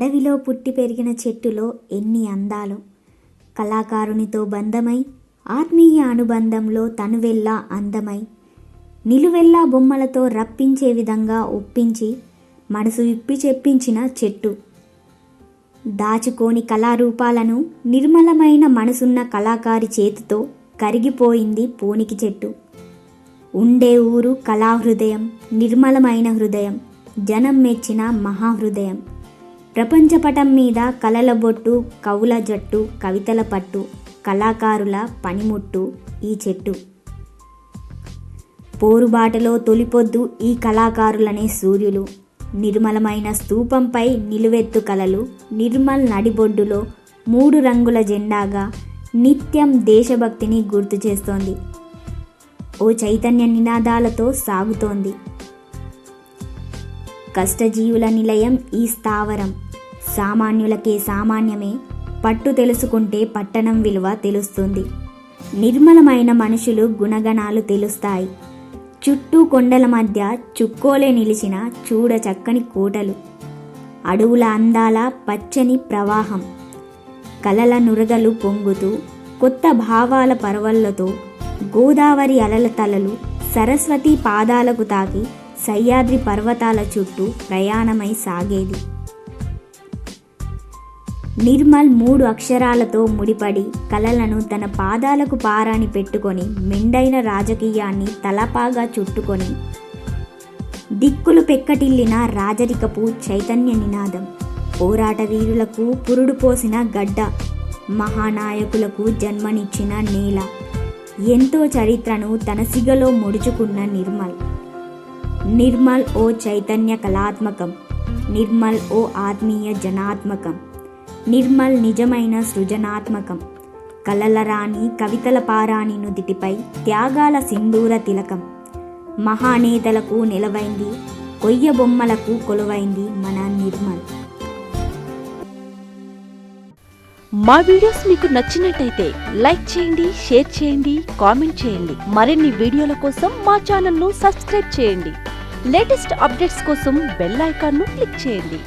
అడవిలో పుట్టి పెరిగిన చెట్టులో ఎన్ని అందాలు. కళాకారునితో బంధమై ఆత్మీయ అనుబంధంలో తనువెల్లా అందమై నిలువెల్లా బొమ్మలతో రప్పించే విధంగా ఒప్పించి మనసు విప్పి చెప్పించిన చెట్టు. దాచుకోని కళారూపాలను నిర్మలమైన మనసున్న కళాకారి చేతితో కరిగిపోయింది పోనికి చెట్టు. ఉండే ఊరు కళాహృదయం నిర్మలమైన హృదయం జనం మెచ్చిన మహాహృదయం. ప్రపంచపటం మీద కలల బొట్టు కవుల జట్టు కవితల పట్టు కళాకారుల పనిముట్టు ఈ చెట్టు. పోరుబాటలో తొలిపొద్దు ఈ కళాకారులనే సూర్యులు. నిర్మలమైన స్తూపంపై నిలువెత్తు కలలు నిర్మల్ నడిబొడ్డులో మూడు రంగుల జెండాగా నిత్యం దేశభక్తిని గుర్తు చేస్తోంది. ఓ చైతన్య నినాదాలతో సాగుతోంది. కష్టజీవుల నిలయం ఈ స్థావరం. సామాన్యులకే సామాన్యమే. పట్టు తెలుసుకుంటే పట్టణం విలువ తెలుస్తుంది. నిర్మలమైన మనుషులు గుణగణాలు తెలుస్తాయి. చుట్టూ కొండల మధ్య చుక్కోలే నిలిచిన చూడ చక్కని కోటలు. అడవుల అందాల పచ్చని ప్రవాహం. కలల నురగలు పొంగుతూ కొత్త భావాల పర్వళ్ళతో గోదావరి అలల తలలు సరస్వతి పాదాలకు తాకి సహ్యాద్రి పర్వతాల చుట్టూ ప్రయాణమై సాగేది. నిర్మల్ మూడు అక్షరాలతో ముడిపడి కలలను తన పాదాలకు పారాని పెట్టుకొని మెండైన రాజకీయాన్ని తలపాగా చుట్టుకొని దిక్కులు పెక్కటిల్లిన రాజరికపు చైతన్య నినాదం. పోరాట వీరులకు పురుడు పోసిన గడ్డ మహానాయకులకు జన్మనిచ్చిన నేల. ఎంతో చరిత్రను తన సిగలో ముడుచుకున్న నిర్మల్ నిర్మల్ ఓ చైతన్య కళాత్మకం నిర్మల్ ఓ ఆత్మీయ జనాత్మకం నిర్మల్ నిజమైన సృజనాత్మకం. కలల రాణి కవితల పారాణి నుదిటిపై త్యాగాల సింధూర తిలకం. మహానేతలకు నిలవైంది కొయ్య బొమ్మలకు కొలువైంది మన నిర్మల్. మా వీడియోస్ మీకు నచ్చినట్టయితే లైక్ చేయండి షేర్ చేయండి కామెంట్ చేయండి. మరిన్ని వీడియోల కోసం మా ఛానల్ను సబ్స్క్రైబ్ చేయండి. లేటెస్ట్ అప్డేట్స్ కోసం బెల్ ఐకాన్ను క్లిక్ చేయండి.